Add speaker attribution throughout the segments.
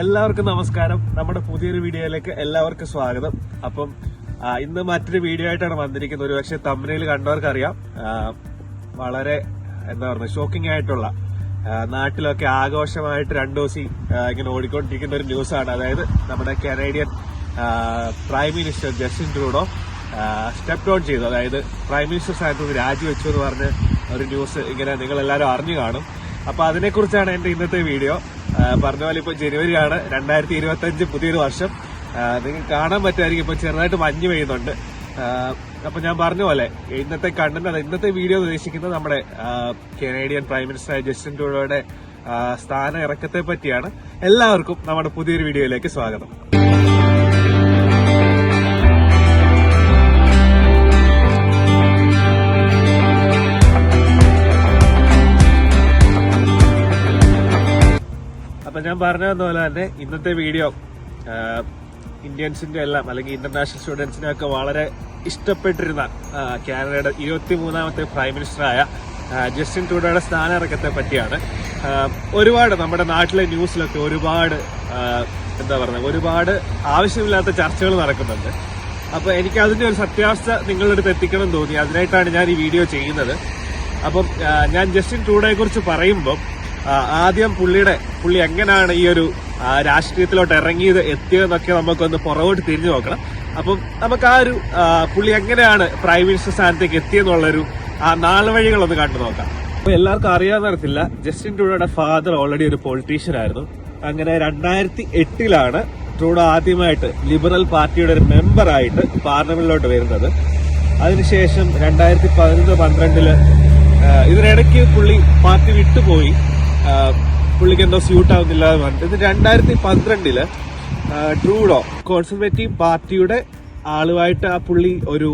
Speaker 1: എല്ലാവർക്കും നമസ്കാരം. നമ്മുടെ പുതിയൊരു വീഡിയോയിലേക്ക് എല്ലാവർക്കും സ്വാഗതം. അപ്പം ഇന്ന് മറ്റൊരു വീഡിയോ ആയിട്ടാണ് വന്നിരിക്കുന്നത്. ഒരു പക്ഷേ തമിഴിൽ കണ്ടവർക്കറിയാം വളരെ എന്താ പറയുക ഷോക്കിംഗ് ആയിട്ടുള്ള നാട്ടിലൊക്കെ ആഘോഷമായിട്ട് രണ്ടു ദിവസം ഇങ്ങനെ ഓടിക്കൊണ്ടിരിക്കുന്ന ഒരു ന്യൂസാണ്. അതായത് നമ്മുടെ Canadian prime minister Justin Trudeau step down ചെയ്തു. അതായത് പ്രൈം മിനിസ്റ്റർ സ്ഥാനത്ത് നിന്ന് രാജിവെച്ചു എന്ന് പറഞ്ഞ് ഒരു ന്യൂസ് ഇങ്ങനെ നിങ്ങൾ എല്ലാവരും അറിഞ്ഞു കാണും. അപ്പൊ അതിനെക്കുറിച്ചാണ് എന്റെ ഇന്നത്തെ വീഡിയോ. പറഞ്ഞ പോലെ ഇപ്പൊ ജനുവരിയാണ്. രണ്ടായിരത്തി ഇരുപത്തി അഞ്ച് പുതിയൊരു വർഷം. നിങ്ങൾക്ക് കാണാൻ പറ്റുമായിരിക്കും. ഇപ്പൊ ചെറുതായിട്ട് മഞ്ഞ് പെയ്യുന്നുണ്ട്. അപ്പൊ ഞാൻ പറഞ്ഞ പോലെ ഇന്നത്തെ കണ്ടന്റ് ഇന്നത്തെ വീഡിയോ ഉദ്ദേശിക്കുന്നത് നമ്മുടെ കനേഡിയൻ പ്രൈം മിനിസ്റ്റർ ജസ്റ്റിൻ ട്രൂഡോയുടെ സ്ഥാന ഇറക്കത്തെ പറ്റിയാണ്. എല്ലാവർക്കും നമ്മുടെ പുതിയൊരു വീഡിയോയിലേക്ക് സ്വാഗതം. അപ്പൊ ഞാൻ പറഞ്ഞ പോലെ തന്നെ ഇന്നത്തെ വീഡിയോ ഇന്ത്യൻസിന്റെ എല്ലാം അല്ലെങ്കിൽ ഇന്റർനാഷണൽ സ്റ്റുഡൻസിനെ ഒക്കെ വളരെ ഇഷ്ടപ്പെട്ടിരുന്ന കാനഡയുടെ ഇരുപത്തി മൂന്നാമത്തെ പ്രൈം മിനിസ്റ്ററായ ജസ്റ്റിൻ ട്രൂഡോയുടെ സ്ഥാനയിറക്കത്തെ പറ്റിയാണ്. ഒരുപാട് നമ്മുടെ നാട്ടിലെ ന്യൂസിലൊക്കെ ഒരുപാട് എന്താ പറയുക ഒരുപാട് ആവശ്യമില്ലാത്ത ചർച്ചകൾ നടക്കുന്നുണ്ട്. അപ്പോൾ എനിക്ക് അതിന്റെ ഒരു സത്യാവസ്ഥ നിങ്ങളുടെ അടുത്ത് എത്തിക്കണം എന്ന് തോന്നി. അതിനായിട്ടാണ് ഞാൻ ഈ വീഡിയോ ചെയ്യുന്നത്. അപ്പം ഞാൻ ജസ്റ്റിൻ ട്രൂഡോയെ കുറിച്ച് പറയുമ്പോൾ ആ, ആദ്യം പുള്ളിയുടെ പുള്ളി എങ്ങനെയാണ് ഈ ഒരു രാഷ്ട്രീയത്തിലോട്ട് ഇറങ്ങിയത് എത്തിയതെന്നൊക്കെ നമുക്കൊന്ന് പുറകോട്ട് തിരിഞ്ഞു നോക്കണം. അപ്പം നമുക്ക് ആ ഒരു പുള്ളി എങ്ങനെയാണ് പ്രൈം മിനിസ്റ്റർ സ്ഥാനത്തേക്ക് എത്തിയെന്നുള്ളൊരു ആ നാളുവഴികളൊന്ന് കണ്ടു നോക്കാം. അപ്പൊ എല്ലാവർക്കും അറിയാവുന്ന അറിയത്തില്ല ജസ്റ്റിൻ ട്രൂഡോയുടെ ഫാദർ ഓൾറെഡി ഒരു പൊളിറ്റീഷ്യൻ ആയിരുന്നു. അങ്ങനെ രണ്ടായിരത്തി എട്ടിലാണ് ട്രൂഡോ ആദ്യമായിട്ട് ലിബറൽ പാർട്ടിയുടെ ഒരു മെമ്പറായിട്ട് പാർലമെന്റിലോട്ട് വരുന്നത്. അതിനുശേഷം രണ്ടായിരത്തി പതിനൊന്ന് പന്ത്രണ്ടിൽ ഇതിനിടയ്ക്ക് പുള്ളി പാർട്ടി വിട്ടുപോയി. പുള്ളിക്ക് എന്തോ സ്യൂട്ട് ആവുന്നില്ല എന്ന് പറഞ്ഞിട്ട്. ഇത് രണ്ടായിരത്തി പന്ത്രണ്ടിൽ ട്രൂഡോ കോൺസർവേറ്റീവ് പാർട്ടിയുടെ ആളുമായിട്ട് ആ പുള്ളി ഒരു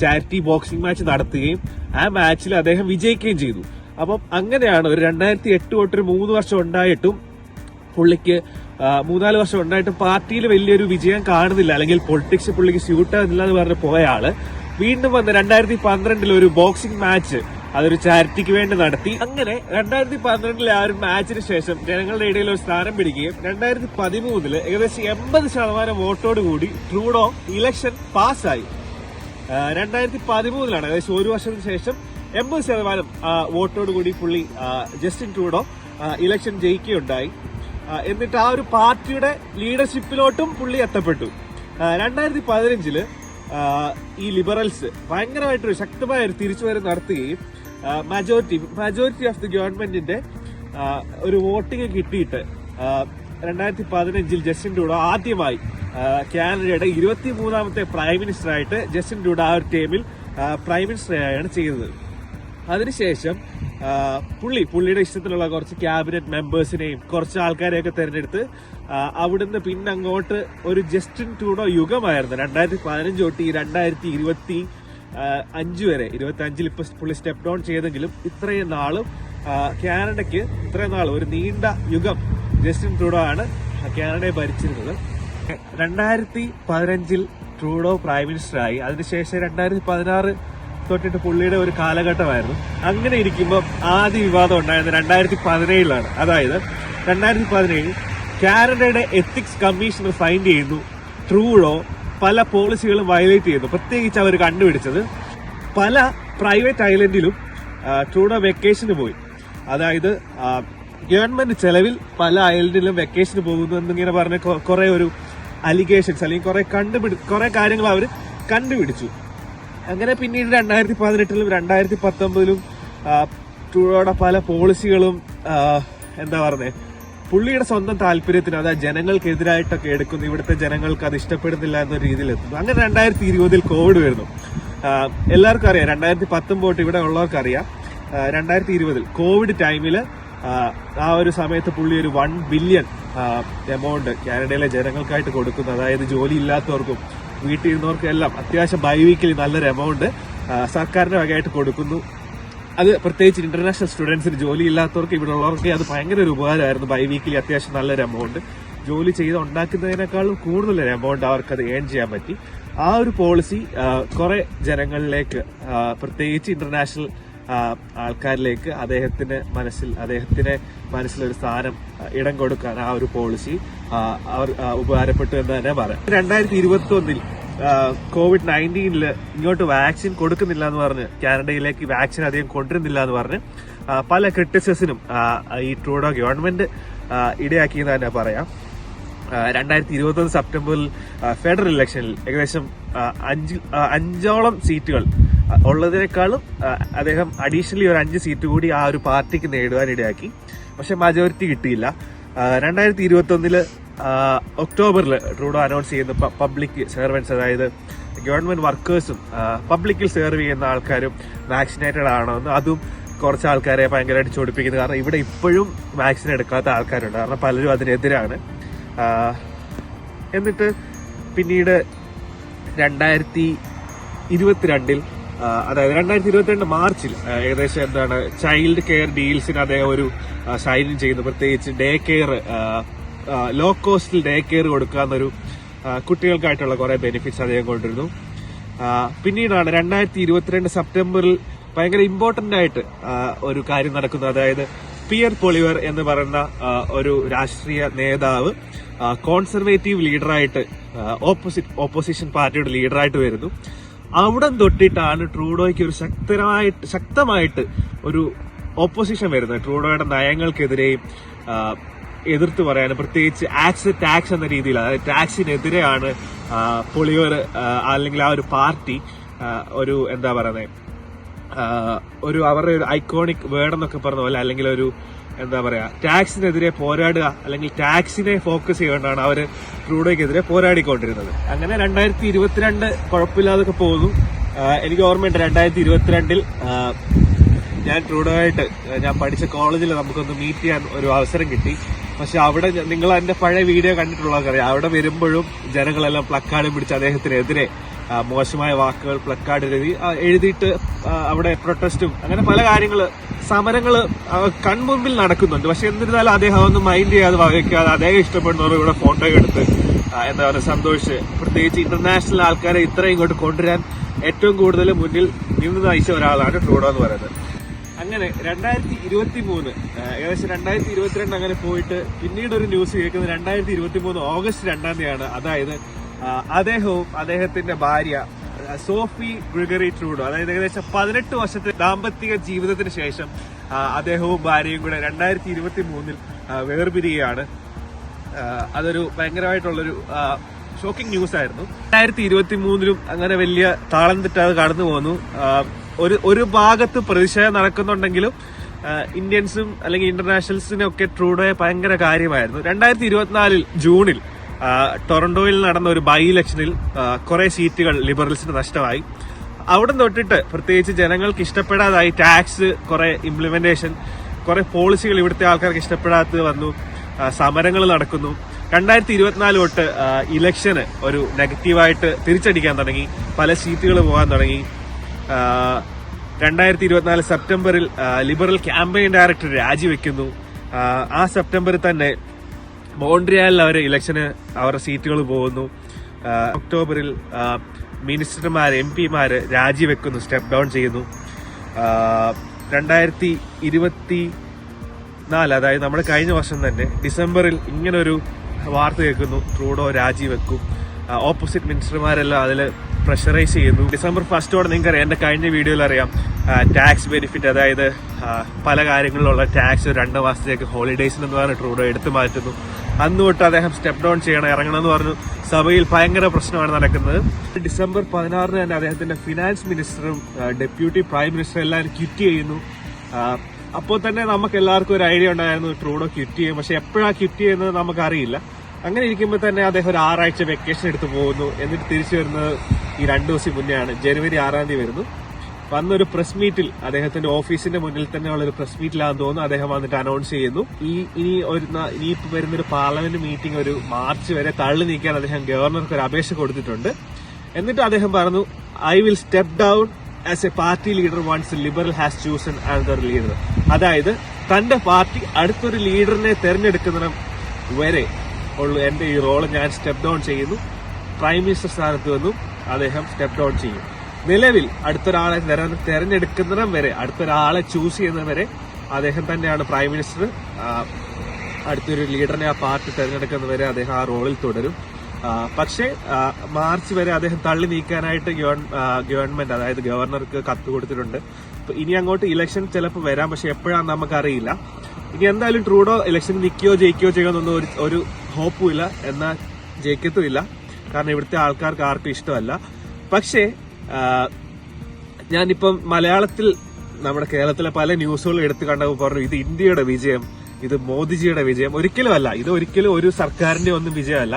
Speaker 1: ചാരിറ്റി ബോക്സിംഗ് മാച്ച് നടത്തുകയും ആ മാച്ചിൽ അദ്ദേഹം വിജയിക്കുകയും ചെയ്തു. അപ്പം അങ്ങനെയാണ് ഒരു രണ്ടായിരത്തി എട്ട് തൊട്ട് ഒരു മൂന്ന് വർഷം ഉണ്ടായിട്ടും പുള്ളിക്ക് മൂന്നാൽ വർഷം ഉണ്ടായിട്ടും പാർട്ടിയിൽ വലിയൊരു വിജയം കാണുന്നില്ല. അല്ലെങ്കിൽ പൊളിറ്റിക്സ് പുള്ളിക്ക് സ്യൂട്ട് ആകുന്നില്ല എന്ന് പറഞ്ഞ് പോയ ആൾ. വീണ്ടും വന്ന് രണ്ടായിരത്തി പന്ത്രണ്ടിൽ ഒരു ബോക്സിംഗ് മാച്ച് അതൊരു ചാരിറ്റിക്ക് വേണ്ടി നടത്തി. അങ്ങനെ രണ്ടായിരത്തി പന്ത്രണ്ടിലെ ആ ഒരു മാച്ചിന് ശേഷം ജനങ്ങളുടെ ഇടയിൽ ഒരു സ്ഥാനം പിടിക്കുകയും രണ്ടായിരത്തി പതിമൂന്നിൽ ഏകദേശം എൺപത് ശതമാനം വോട്ടോട് കൂടി ട്രൂഡോ ഇലക്ഷൻ പാസ്സായി. രണ്ടായിരത്തി പതിമൂന്നിലാണ് ഏകദേശം ഒരു വർഷത്തിന് ശേഷം എൺപത് ശതമാനം വോട്ടോടുകൂടി വോട്ടോട് കൂടി പുള്ളി ജസ്റ്റിൻ ട്രൂഡോ ഇലക്ഷൻ ജയിക്കുകയുണ്ടായി. എന്നിട്ട് ആ ഒരു പാർട്ടിയുടെ ലീഡർഷിപ്പിലോട്ടും പുള്ളി എത്തപ്പെട്ടു. രണ്ടായിരത്തി പതിനഞ്ചിൽ ഈ ലിബറൽസ് ഭയങ്കരമായിട്ടൊരു ശക്തമായ ഒരു തിരിച്ചുവരവ് നടത്തുകയും മജോറിറ്റി മജോറിറ്റി ഓഫ് ദി ഗവൺമെന്റിന്റെ ഒരു വോട്ടിംഗ് കിട്ടിയിട്ട് രണ്ടായിരത്തി പതിനഞ്ചിൽ ജസ്റ്റിൻ ട്രൂഡോ ആദ്യമായി കാനഡയുടെ ഇരുപത്തി മൂന്നാമത്തെ പ്രൈം മിനിസ്റ്ററായിട്ട് ജസ്റ്റിൻ ട്രൂഡോ ആ ഒരു ടീമിൽ പ്രൈം മിനിസ്റ്ററായാണ് ചെയ്തത്. അതിനുശേഷം പുള്ളി പുള്ളിയുടെ ഇഷ്ടത്തിലുള്ള കുറച്ച് ക്യാബിനറ്റ് മെമ്പേഴ്സിനെയും കുറച്ച് ആൾക്കാരെയൊക്കെ തിരഞ്ഞെടുത്ത് അവിടുന്ന് പിന്നെ അങ്ങോട്ട് ഒരു ജസ്റ്റിൻ ട്രൂഡോ യുഗമായിരുന്നു. രണ്ടായിരത്തി പതിനഞ്ച് തൊട്ട് ഈ രണ്ടായിരത്തി ഇരുപത്തി അഞ്ച് വരെ ഇരുപത്തി അഞ്ചിൽ ഇപ്പൊ പുള്ളി സ്റ്റെപ്പ് ഡൗൺ ചെയ്തെങ്കിലും ഇത്രയും നാളും കാനഡയ്ക്ക് ഇത്രയും നാളും ഒരു നീണ്ട യുഗം ജസ്റ്റിൻ ട്രൂഡോ ആണ് കാനഡയെ ഭരിച്ചിരുന്നത്. രണ്ടായിരത്തി പതിനഞ്ചിൽ ട്രൂഡോ പ്രൈം മിനിസ്റ്ററായി. അതിനുശേഷം രണ്ടായിരത്തി പതിനാറ് തൊട്ടിട്ട് പുള്ളിയുടെ ഒരു കാലഘട്ടമായിരുന്നു. അങ്ങനെ ഇരിക്കുമ്പോൾ ആദ്യ വിവാദം ഉണ്ടായത് രണ്ടായിരത്തി പതിനേഴിലാണ് അതായത് രണ്ടായിരത്തി പതിനേഴിൽ കാനഡയുടെ എത്തിക്സ് കമ്മീഷണർ ഫൈൻഡ് ചെയ്യുന്നു. ട്രൂഡോ പല പോളിസികളും വയലേറ്റ് ചെയ്യുന്നു. പ്രത്യേകിച്ച് അവർ കണ്ടുപിടിച്ചത് പല പ്രൈവറ്റ് ഐലൻഡിലും ട്രൂഡോ വെക്കേഷന് പോയി. അതായത് ഗവൺമെന്റ് ചെലവിൽ പല ഐലൻഡിലും വെക്കേഷന് പോകുന്നു എന്നിങ്ങനെ പറഞ്ഞ കുറെ ഒരു അലിഗേഷൻസ് അല്ലെങ്കിൽ കുറെ കണ്ടുപിടി കുറെ കാര്യങ്ങൾ അവർ കണ്ടുപിടിച്ചു. അങ്ങനെ പിന്നീട് രണ്ടായിരത്തി പതിനെട്ടിലും രണ്ടായിരത്തി പത്തൊമ്പതിലും ടൂറോടെ പല പോളിസികളും എന്താ പറയുന്നത് പുള്ളിയുടെ സ്വന്തം താല്പര്യത്തിന് അതായത് ജനങ്ങൾക്കെതിരായിട്ടൊക്കെ എടുക്കുന്നു ഇവിടുത്തെ ജനങ്ങൾക്ക് അത് ഇഷ്ടപ്പെടുന്നില്ല എന്ന രീതിയിൽ എത്തുന്നു അങ്ങനെ രണ്ടായിരത്തി ഇരുപതിൽ കോവിഡ് വരുന്നു എല്ലാവർക്കും അറിയാം രണ്ടായിരത്തി പത്തൊമ്പോട്ട് ഇവിടെ ഉള്ളവർക്ക് അറിയാം രണ്ടായിരത്തി ഇരുപതിൽ കോവിഡ് ടൈമിൽ ആ ഒരു സമയത്ത് പുള്ളി ഒരു വൺ ബില്യൺ എമൗണ്ട് കാനഡയിലെ ജനങ്ങൾക്കായിട്ട് കൊടുക്കുന്നു. അതായത് ജോലി ഇല്ലാത്തവർക്കും വീട്ടിൽ ഇരുന്നവർക്കെല്ലാം അത്യാവശ്യം ബൈ വീക്കിലി നല്ലൊരു എമൗണ്ട് സർക്കാരിന്റെ വകയായിട്ട് കൊടുക്കുന്നു. അത് പ്രത്യേകിച്ച് ഇന്റർനാഷണൽ സ്റ്റുഡൻസിന് ജോലി ഇല്ലാത്തവർക്ക് ഇവിടെ ഉള്ളവർക്ക് അത് ഭയങ്കര ഒരു ഉപകാരമായിരുന്നു. ബൈ വീക്കിലി അത്യാവശ്യം നല്ലൊരു എമൗണ്ട് ജോലി ചെയ്ത് ഉണ്ടാക്കുന്നതിനേക്കാളും കൂടുതലൊരു എമൗണ്ട് അവർക്ക് അത് ഏൺ ചെയ്യാൻ പറ്റി. ആ ഒരു പോളിസി കുറെ ജനങ്ങളിലേക്ക് പ്രത്യേകിച്ച് ഇന്റർനാഷണൽ ആൾക്കാരിലേക്ക് അദ്ദേഹത്തിന്റെ മനസ്സിൽ അദ്ദേഹത്തിന്റെ മനസ്സിലൊരു സ്ഥാനം ഇടം കൊടുക്കാൻ ആ ഒരു പോളിസി അവർ ഉപകാരപ്പെട്ടു എന്ന് തന്നെ പറയാം. രണ്ടായിരത്തി ഇരുപത്തി ഒന്നിൽ കോവിഡ് നയന്റീനിൽ ഇങ്ങോട്ട് വാക്സിൻ കൊടുക്കുന്നില്ല എന്ന് പറഞ്ഞ് കാനഡയിലേക്ക് വാക്സിൻ അധികം കൊണ്ടുവരുന്നില്ല എന്ന് പറഞ്ഞ് പല ക്രിറ്റിസിസിനും ഈ ട്രൂഡോ ഗവൺമെന്റ് ഇടയാക്കിയെന്ന് തന്നെ പറയാം. രണ്ടായിരത്തി ഇരുപത്തൊന്ന് സെപ്റ്റംബറിൽ ഫെഡറൽ ഇലക്ഷനിൽ ഏകദേശം അഞ്ച് അഞ്ചോളം സീറ്റുകൾ ഉള്ളതിനേക്കാളും അദ്ദേഹം അഡീഷണലി ഒരു അഞ്ച് സീറ്റ് കൂടി ആ ഒരു പാർട്ടിക്ക് നേടുവാൻ ഇടയാക്കി. പക്ഷെ മജോറിറ്റി കിട്ടിയില്ല. രണ്ടായിരത്തി ഇരുപത്തി ഒന്നിൽ ഒക്ടോബറിൽ ട്രൂഡോ അനൗൺസ് ചെയ്യുന്ന പബ്ലിക് സെർവൻസ് അതായത് ഗവൺമെന്റ് വർക്കേഴ്സും പബ്ലിക്കിൽ സെർവ് ചെയ്യുന്ന ആൾക്കാരും വാക്സിനേറ്റഡ് ആണോ എന്ന് അതും കുറച്ച് ആൾക്കാരെ ഭയങ്കരമായിട്ട് ചൊടിപ്പിക്കുന്നത് കാരണം ഇവിടെ ഇപ്പോഴും വാക്സിൻ എടുക്കാത്ത ആൾക്കാരുണ്ട്. കാരണം പലരും അതിനെതിരാണ്. എന്നിട്ട് പിന്നീട് രണ്ടായിരത്തി ഇരുപത്തിരണ്ടിൽ അതായത് രണ്ടായിരത്തി ഇരുപത്തിരണ്ട് മാർച്ചിൽ ഏകദേശം എന്താണ് ചൈൽഡ് കെയർ ഡീൽസിന് അദ്ദേഹം ഒരു സൈൻ ചെയ്യുന്നു പ്രത്യേകിച്ച് ഡേ കെയർ ലോ കോസ്റ്റിൽ ഡേ കെയർ കൊടുക്കാന്നൊരു കുട്ടികൾക്കായിട്ടുള്ള കുറെ ബെനിഫിറ്റ്സ് അദ്ദേഹം കൊണ്ടിരുന്നു ആ, പിന്നീടാണ് രണ്ടായിരത്തി ഇരുപത്തിരണ്ട് സെപ്റ്റംബറിൽ ഭയങ്കര ഇമ്പോർട്ടന്റ് ആയിട്ട് ഒരു കാര്യം നടക്കുന്നു അതായത് പിയർ പൊളിവർ എന്ന് പറയുന്ന ഒരു രാഷ്ട്രീയ നേതാവ് കോൺസർവേറ്റീവ് ലീഡറായിട്ട് ഓപ്പോസിറ്റ് ഓപ്പോസിഷൻ പാർട്ടിയുടെ ലീഡറായിട്ട് വരുന്നു. അവിടെ തൊട്ടിട്ടാണ് ട്രൂഡോയ്ക്ക് ഒരു ശക്തമായിട്ട് ശക്തമായിട്ട് ഒരു ഓപ്പോസിഷൻ വരുന്നത്. ട്രൂഡോയുടെ നയങ്ങൾക്കെതിരെയും എതിർത്ത് പറയാനും പ്രത്യേകിച്ച് ആക്സ് ടാക്സ് എന്ന രീതിയിൽ അതായത് ടാക്സിനെതിരെയാണ് പൊളിയോർ അല്ലെങ്കിൽ ആ ഒരു പാർട്ടി ഒരു എന്താ പറയുന്നത് ഒരു അവരുടെ ഒരു ഐക്കോണിക് വേർഡ് എന്നൊക്കെ പറഞ്ഞ പോലെ അല്ലെങ്കിൽ ഒരു എന്താ പറയാ ടാക്സിനെതിരെ പോരാടുക അല്ലെങ്കിൽ ടാക്സിനെ ഫോക്കസ് ചെയ്യേണ്ടാണ് അവർ ട്രൂഡോയ്ക്കെതിരെ പോരാടിക്കൊണ്ടിരുന്നത്. അങ്ങനെ രണ്ടായിരത്തി ഇരുപത്തിരണ്ട് കുഴപ്പമില്ലാതൊക്കെ പോകുന്നു. എനിക്ക് ഓർമ്മയുണ്ട് രണ്ടായിരത്തി ഇരുപത്തിരണ്ടിൽ ഞാൻ ട്രൂഡോ ആയിട്ട് ഞാൻ പഠിച്ച കോളേജിൽ നമുക്കൊന്ന് മീറ്റ് ചെയ്യാൻ ഒരു അവസരം കിട്ടി. പക്ഷെ അവിടെ നിങ്ങൾ എന്റെ പഴയ വീഡിയോ കണ്ടിട്ടുള്ളവർക്കറിയാം. അവിടെ വരുമ്പോഴും ജനങ്ങളെല്ലാം പ്ലക്കാർഡ് പിടിച്ച് അദ്ദേഹത്തിനെതിരെ മോശമായ വാക്കുകൾ പ്ലക്കാർഡ് എഴുതി എഴുതിയിട്ട് അവിടെ പ്രൊട്ടസ്റ്റും അങ്ങനെ പല കാര്യങ്ങൾ സമരങ്ങൾ കൺമുമ്പിൽ നടക്കുന്നുണ്ട്. പക്ഷെ എന്നിരുന്നാലും അദ്ദേഹം ഒന്നും മൈൻഡ് ചെയ്യാതെ വകയ്ക്കാതെ അദ്ദേഹം ഇഷ്ടപ്പെടുന്നവർ ഇവിടെ ഫോട്ടോ എടുത്ത് എന്താ പറയുക സന്തോഷിച്ച്. പ്രത്യേകിച്ച് ഇന്റർനാഷണൽ ആൾക്കാരെ ഇത്രയും ഇങ്ങോട്ട് കൊണ്ടുവരാൻ ഏറ്റവും കൂടുതൽ മുന്നിൽ നിന്ന് നയിച്ച ഒരാളാണ് ട്രൂഡോ എന്ന് പറയുന്നത്. അങ്ങനെ രണ്ടായിരത്തി ഇരുപത്തി മൂന്ന് ഏകദേശം രണ്ടായിരത്തി ഇരുപത്തിരണ്ട് അങ്ങനെ പോയിട്ട് പിന്നീട് ഒരു ന്യൂസ് കേൾക്കുന്നത് രണ്ടായിരത്തി ഇരുപത്തി മൂന്ന് ഓഗസ്റ്റ് രണ്ടാം തീയതിയാണ്. അതായത് അദ്ദേഹവും അദ്ദേഹത്തിന്റെ ഭാര്യ സോഫി ഗ്രിഗറി ട്രൂഡോ അതായത് ഏകദേശം പതിനെട്ട് വർഷത്തെ ദാമ്പത്തിക ജീവിതത്തിന് ശേഷം അദ്ദേഹവും ഭാര്യയും കൂടെ രണ്ടായിരത്തി ഇരുപത്തി മൂന്നിൽ വേർപിരിയുകയാണ് അതൊരു ഭയങ്കരമായിട്ടുള്ളൊരു ഷോക്കിംഗ് ന്യൂസ് ആയിരുന്നു. രണ്ടായിരത്തി ഇരുപത്തി മൂന്നിലും അങ്ങനെ വലിയ താളം തെറ്റാതെ കടന്നു പോന്നു. ഒരു ഒരു ഭാഗത്ത് പ്രതിഷേധം നടക്കുന്നുണ്ടെങ്കിലും ഇന്ത്യൻസും അല്ലെങ്കിൽ ഇന്റർനാഷണൽസിനും ഒക്കെ ട്രൂഡോയെ ഭയങ്കര കാര്യമായിരുന്നു. രണ്ടായിരത്തി ഇരുപത്തിനാലിൽ ജൂണിൽ ടൊറന്റോയിൽ നടന്ന ഒരു ബൈ ഇലക്ഷനിൽ കുറെ സീറ്റുകൾ ലിബറൽസിന് നഷ്ടമായി. അവിടെ തൊട്ടിട്ട് പ്രത്യേകിച്ച് ജനങ്ങൾക്ക് ഇഷ്ടപ്പെടാതായി ടാക്സ് കുറെ ഇംപ്ലിമെന്റേഷൻ കുറെ പോളിസികൾ ഇവിടുത്തെ ആൾക്കാർക്ക് ഇഷ്ടപ്പെടാത്തത് വന്നു. സമരങ്ങൾ നടക്കുന്നു. രണ്ടായിരത്തി ഇരുപത്തിനാല് തൊട്ട് ഇലക്ഷന് ഒരു നെഗറ്റീവായിട്ട് തിരിച്ചടിക്കാൻ തുടങ്ങി. പല സീറ്റുകൾ പോകാൻ തുടങ്ങി. രണ്ടായിരത്തി ഇരുപത്തിനാല് സെപ്റ്റംബറിൽ ലിബറൽ ക്യാമ്പയിൻ ഡയറക്ടർ രാജിവെക്കുന്നു. ആ സെപ്റ്റംബറിൽ തന്നെ മോൺട്രിയാലിൽ അവർ ഇലക്ഷന് അവരുടെ സീറ്റുകൾ പോകുന്നു. ഒക്ടോബറിൽ മിനിസ്റ്റർമാർ എം പിമാർ രാജിവെക്കുന്നു സ്റ്റെപ്പ് ഡൗൺ ചെയ്യുന്നു. രണ്ടായിരത്തി ഇരുപത്തി നാല് അതായത് നമ്മുടെ കഴിഞ്ഞ വർഷം തന്നെ ഡിസംബറിൽ ഇങ്ങനൊരു വാർത്ത കേൾക്കുന്നു ട്രൂഡോ രാജിവെക്കും. ഓപ്പോസിറ്റ് മിനിസ്റ്റർമാരെല്ലാം അതിൽ പ്രഷറൈസ് ചെയ്യുന്നു. ഡിസംബർ ഫസ്റ്റോടെ നിങ്ങൾക്ക് അറിയാം എന്റെ കഴിഞ്ഞ വീഡിയോയിൽ അറിയാം ടാക്സ് ബെനിഫിറ്റ് അതായത് പല കാര്യങ്ങളിലുള്ള ടാക്സ് രണ്ട് മാസത്തേക്ക് ഹോളിഡേയ്സിൽ എന്ന് പറഞ്ഞ് ട്രൂഡോ എടുത്തു മാറ്റുന്നു. അന്ന് തൊട്ട് അദ്ദേഹം സ്റ്റെപ്പ് ഡൗൺ ചെയ്യണം ഇറങ്ങണം എന്ന് പറഞ്ഞു. സഭയിൽ ഭയങ്കര പ്രശ്നമാണ് നടക്കുന്നത്. ഡിസംബർ പതിനാറിന് തന്നെ അദ്ദേഹത്തിന്റെ ഫിനാൻസ് മിനിസ്റ്ററും ഡെപ്യൂട്ടി പ്രൈം മിനിസ്റ്ററും എല്ലാവരും ക്വിറ്റ് ചെയ്യുന്നു. അപ്പോൾ തന്നെ നമുക്ക് എല്ലാവർക്കും ഒരു ഐഡിയ ഉണ്ടായിരുന്നു ട്രൂഡോ ക്വിറ്റ് ചെയ്യും. പക്ഷേ എപ്പോഴാണ് ക്വിറ്റ് ചെയ്യുന്നത് നമുക്കറിയില്ല. അങ്ങനെ ഇരിക്കുമ്പോൾ തന്നെ അദ്ദേഹം ഒരു ആറാഴ്ച വെക്കേഷൻ എടുത്ത് പോകുന്നു. എന്നിട്ട് തിരിച്ചു വരുന്നത് ഈ രണ്ടു ദിവസം മുന്നെയാണ് ജനുവരി ആറാം തീയതി വരുന്നു. വന്നൊരു പ്രസ് മീറ്റിൽ അദ്ദേഹത്തിന്റെ ഓഫീസിന്റെ മുന്നിൽ തന്നെ ഉള്ള ഒരു പ്രസ് മീറ്റിലാന്ന് തോന്നുന്നു. അദ്ദേഹം വന്നിട്ട് അനൗൺസ് ചെയ്യുന്നു. ഈ ഇനി ഒരു ഇനി വരുന്ന ഒരു പാർലമെന്റ് മീറ്റിംഗ് ഒരു മാർച്ച് വരെ തള്ളി നീക്കാൻ അദ്ദേഹം ഗവർണർക്ക് ഒരു അപേക്ഷ കൊടുത്തിട്ടുണ്ട്. എന്നിട്ട് അദ്ദേഹം പറഞ്ഞു I will step down as a party leader once Liberal has chosen another leader അതായത് തന്റെ പാർട്ടി അടുത്തൊരു ലീഡറിനെ തെരഞ്ഞെടുക്കുന്ന വരെ ഉള്ളു. എന്റെ ഈ റോൾ ഞാൻ സ്റ്റെപ്പ് ഡൗൺ ചെയ്യുന്നു. പ്രൈം മിനിസ്റ്റർ സ്ഥാനത്ത് നിന്നും അദ്ദേഹം സ്റ്റെപ്പ് ഡൗൺ ചെയ്യും. നിലവിൽ അടുത്തൊരാളെ തെര- തെരഞ്ഞെടുക്കുന്നിടം വരെ അടുത്തൊരാളെ ചൂസ് ചെയ്യുന്നവരെ അദ്ദേഹം തന്നെയാണ് പ്രൈം മിനിസ്റ്റർ അടുത്തൊരു ലീഡറിനെ ആ പാർട്ടി തെരഞ്ഞെടുക്കുന്നവരെ അദ്ദേഹം ആ റോളിൽ തുടരും. പക്ഷേ മാർച്ച് വരെ അദ്ദേഹം തള്ളി നീക്കാനായിട്ട് ഗവൺമെന്റ് അതായത് ഗവർണർക്ക് കത്ത് കൊടുത്തിട്ടുണ്ട്. ഇനി അങ്ങോട്ട് ഇലക്ഷൻ ചിലപ്പോൾ വരാം പക്ഷെ എപ്പോഴാണെന്ന് നമുക്കറിയില്ല. ഇനി എന്തായാലും ട്രൂഡോ ഇലക്ഷൻ നിൽക്കുകയോ ജയിക്കുകയോ ചെയ്യുമെന്നൊന്നും ഒരു ഒരു ഹോപ്പുമില്ല എന്നാൽ ജയിക്കത്തുമില്ല കാരണം ഇവിടുത്തെ ആൾക്കാർക്ക് ആർക്കും ഇഷ്ടമല്ല. പക്ഷേ ഞാനിപ്പം മലയാളത്തിൽ നമ്മുടെ കേരളത്തിലെ പല ന്യൂസുകളും എടുത്തു കണ്ടപ്പോൾ പറഞ്ഞു ഇത് ഇന്ത്യയുടെ വിജയം ഇത് മോദിജിയുടെ വിജയം. ഒരിക്കലും അല്ല ഇത് ഒരിക്കലും ഒരു സർക്കാരിന്റെ ഒന്നും വിജയമല്ല.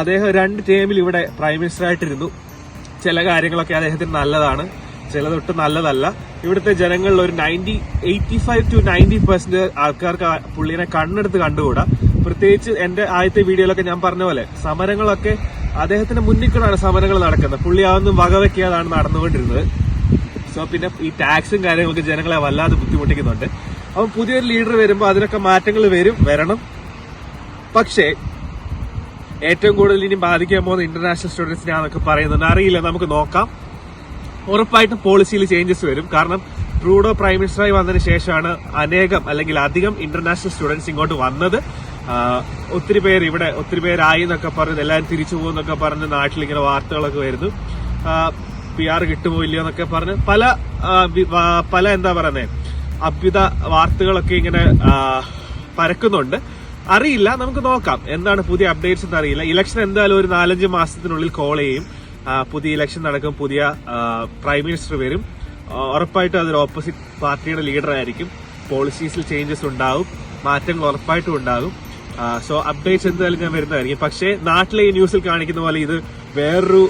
Speaker 1: അദ്ദേഹം രണ്ട് ടേമിൽ ഇവിടെ പ്രൈം മിനിസ്റ്റർ ആയിട്ടിരുന്നു ചില കാര്യങ്ങളൊക്കെ അദ്ദേഹത്തിന് നല്ലതാണ് ചിലതൊട്ട് നല്ലതല്ല. ഇവിടുത്തെ ജനങ്ങളിൽ ഒരു ninety eighty five to ninety percent ആൾക്കാർക്ക് പുള്ളിനെ കണ്ണെടുത്ത് കണ്ടുകൂടാ? പ്രത്യേകിച്ച് എന്റെ ആദ്യത്തെ വീഡിയോയിലൊക്കെ ഞാൻ പറഞ്ഞ പോലെ സമരങ്ങളൊക്കെ അദ്ദേഹത്തിന്റെ മുന്നിൽ കൂടാണ് സമരങ്ങൾ നടക്കുന്നത്. പുള്ളി അതൊന്നും വകവെക്കാതാണ് നടന്നുകൊണ്ടിരുന്നത്. സോ പിന്നെ ഈ ടാക്സും കാര്യങ്ങളൊക്കെ ജനങ്ങളെ വല്ലാതെ ബുദ്ധിമുട്ടിക്കുന്നുണ്ട്. അപ്പം പുതിയൊരു ലീഡർ വരുമ്പോൾ അതിനൊക്കെ മാറ്റങ്ങൾ വരും വരണം. പക്ഷേ ഏറ്റവും കൂടുതൽ ഇനി ബാധിക്കാൻ പോകുന്ന ഇന്റർനാഷണൽ സ്റ്റുഡൻസിനാന്നൊക്കെ പറയുന്നുണ്ട്. അറിയില്ല നമുക്ക് നോക്കാം. ഉറപ്പായിട്ടും പോളിസിയിൽ ചേഞ്ചസ് വരും. കാരണം ട്രൂഡോ പ്രൈം മിനിസ്റ്ററായി വന്നതിന് ശേഷമാണ് അനേകം അല്ലെങ്കിൽ അധികം ഇന്റർനാഷണൽ സ്റ്റുഡൻസ് ഇങ്ങോട്ട് വന്നത്. ഒത്തിരി പേര് ഇവിടെ ഒത്തിരി പേരായി എന്നൊക്കെ പറഞ്ഞ് എല്ലാവരും തിരിച്ചു പോകുന്നൊക്കെ പറഞ്ഞ് നാട്ടിൽ ഇങ്ങനെ വാർത്തകളൊക്കെ വരുന്നു. പി ആർ കിട്ടുമോ ഇല്ലയോ എന്നൊക്കെ പറഞ്ഞ് പല പല എന്താ പറയുന്നത് അഭ്യുത വാർത്തകളൊക്കെ ഇങ്ങനെ പരക്കുന്നുണ്ട്. അറിയില്ല നമുക്ക് നോക്കാം. എന്താണ് പുതിയ അപ്ഡേറ്റ്സ് എന്ന് അറിയില്ല. ഇലക്ഷൻ എന്തായാലും ഒരു നാലഞ്ച് മാസത്തിനുള്ളിൽ കോൾ ചെയ്യും. പുതിയ ഇലക്ഷൻ നടക്കും പുതിയ പ്രൈം മിനിസ്റ്റർ വരും. ഉറപ്പായിട്ടും അതൊരു ഓപ്പോസിറ്റ് പാർട്ടിയുടെ ലീഡറായിരിക്കും പോളിസീസിൽ ചേഞ്ചസ് ഉണ്ടാവും. മാറ്റങ്ങൾ ഉറപ്പായിട്ടും ഉണ്ടാകും. സോ അപ്ഡേറ്റ്സ് എന്തായാലും ഞാൻ വരുന്നതായിരിക്കും. പക്ഷേ നാട്ടിലെ ഈ ന്യൂസിൽ കാണിക്കുന്ന പോലെ ഇത് വേറൊരു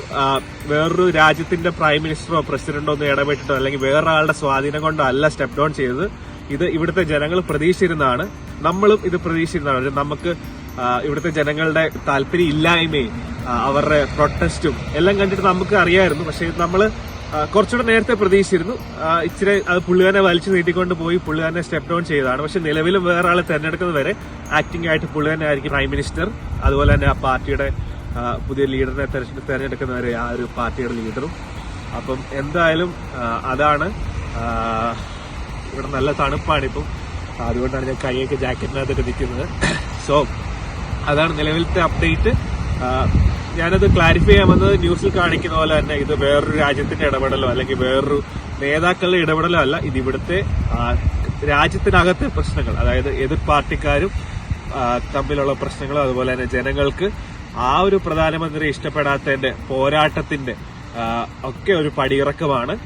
Speaker 1: വേറൊരു രാജ്യത്തിന്റെ പ്രൈം മിനിസ്റ്ററോ പ്രസിഡന്റോ ഒന്നും ഇടപെട്ടിട്ടോ അല്ലെങ്കിൽ വേറൊരാളുടെ സ്വാധീനം കൊണ്ടോ അല്ല സ്റ്റെപ്പ് ഡൗൺ ചെയ്തത്. ഇത് ഇവിടുത്തെ ജനങ്ങൾ പ്രതീക്ഷിച്ചിരുന്നതാണ്. നമ്മളും ഇത് പ്രതീക്ഷിച്ചിരുന്നതാണ്. നമുക്ക് ഇവിടുത്തെ ജനങ്ങളുടെ താല്പര്യം ഇല്ലായ്മയും അവരുടെ പ്രൊട്ടസ്റ്റും എല്ലാം കണ്ടിട്ട് നമുക്ക് അറിയായിരുന്നു. പക്ഷേ നമ്മൾ കുറച്ചുകൂടെ നേരത്തെ പ്രതീക്ഷിച്ചിരുന്നു. ഇച്ചിരി അത് പുള്ളിക്കാരനെ വലിച്ചു നീട്ടിക്കൊണ്ട് പോയി പുള്ളിക്കാരനെ സ്റ്റെപ്പ് ഡൗൺ ചെയ്തതാണ്. പക്ഷെ നിലവിലും വേറെ ആളെ തെരഞ്ഞെടുക്കുന്നത് വരെ ആക്ടിംഗ് ആയിട്ട് പുള്ളി തന്നെ ആയിരിക്കും പ്രൈം മിനിസ്റ്റർ അതുപോലെ തന്നെ ആ പാർട്ടിയുടെ പുതിയ ലീഡറിനെ തെരഞ്ഞെ- തെരഞ്ഞെടുക്കുന്നവരെ ആ ഒരു പാർട്ടിയുടെ ലീഡറും അപ്പം എന്തായാലും അതാണ് ഇവിടെ നല്ല തണുപ്പാണ് ഇപ്പം. അതുകൊണ്ടാണ് ഞാൻ കൈയൊക്കെ ജാക്കറ്റിനകത്തൊക്കെ നിൽക്കുന്നത്. സോ അതാണ് നിലവിലത്തെ അപ്ഡേറ്റ് ഞാനത് ക്ലാരിഫൈ ചെയ്യാൻ വന്നത് ന്യൂസിൽ കാണിക്കുന്ന പോലെ തന്നെ ഇത് വേറൊരു രാജ്യത്തിന്റെ ഇടപെടലോ അല്ലെങ്കിൽ വേറൊരു നേതാക്കളുടെ ഇടപെടലോ അല്ല ഇത് ഇവിടുത്തെ രാജ്യത്തിനകത്തെ പ്രശ്നങ്ങൾ അതായത് എതിർ പാർട്ടിക്കാരും തമ്മിലുള്ള പ്രശ്നങ്ങളും അതുപോലെ തന്നെ ജനങ്ങൾക്ക് ആ ഒരു പ്രധാനമന്ത്രി ഇഷ്ടപ്പെടാത്തതിന്റെ പോരാട്ടത്തിന്റെ ഒക്കെ ഒരു പടിയിറക്കമാണ്.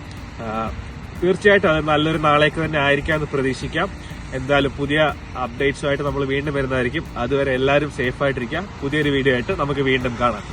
Speaker 1: തീർച്ചയായിട്ടും അത് നല്ലൊരു നാളേക്ക് തന്നെ ആയിരിക്കാം എന്ന് പ്രതീക്ഷിക്കാം. എന്തായാലും പുതിയ അപ്ഡേറ്റ്സുമായിട്ട് നമ്മൾ വീണ്ടും വരുന്നതായിരിക്കും. അതുവരെ എല്ലാവരും സേഫ് പുതിയൊരു വീഡിയോ ആയിട്ട് നമുക്ക് വീണ്ടും കാണാം.